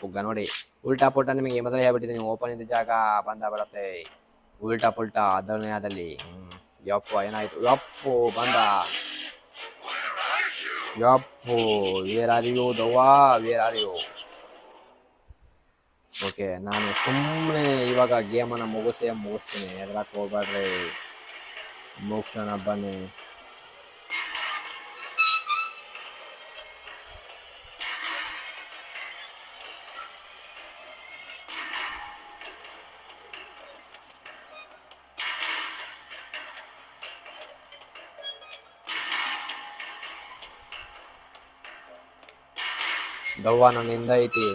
ಪುಗ್ಗ ನೋಡಿ. ಉಲ್ಟಾ ಪುಲ್ಟಾ ನಿಮಗೆ ಮೊದಲೇ ಹೇಳ್ಬಿಟ್ಟಿದ್ದೀನಿ. ಓಪನ್ ಇದ್ದ ಜಾಗ ಬಂದ ಬರುತ್ತೆ. ಉಲ್ಟಾ ಪುಲ್ಟಾ ಅದನ್ನೇ ಯಪ್ಪ, ಏನಾಯ್ತು? ಯಪ್ಪು ಬಂದ. ಯಪ್ಪು where Dawa you where are you okay ನಾನು ಸುಮ್ಮನೆ ಇವಾಗ ಗೇಮನ್ನು ಮುಗಿಸೇ, ಮುಗಿಸ್ತೀನಿ. ಎದ್ರಾಕ್ ಹೋಗ್ಬೇಡ್ರಿ ಮುಗಿಸೋಣ ಬನ್ನಿ. દવાના નિંદાઈથી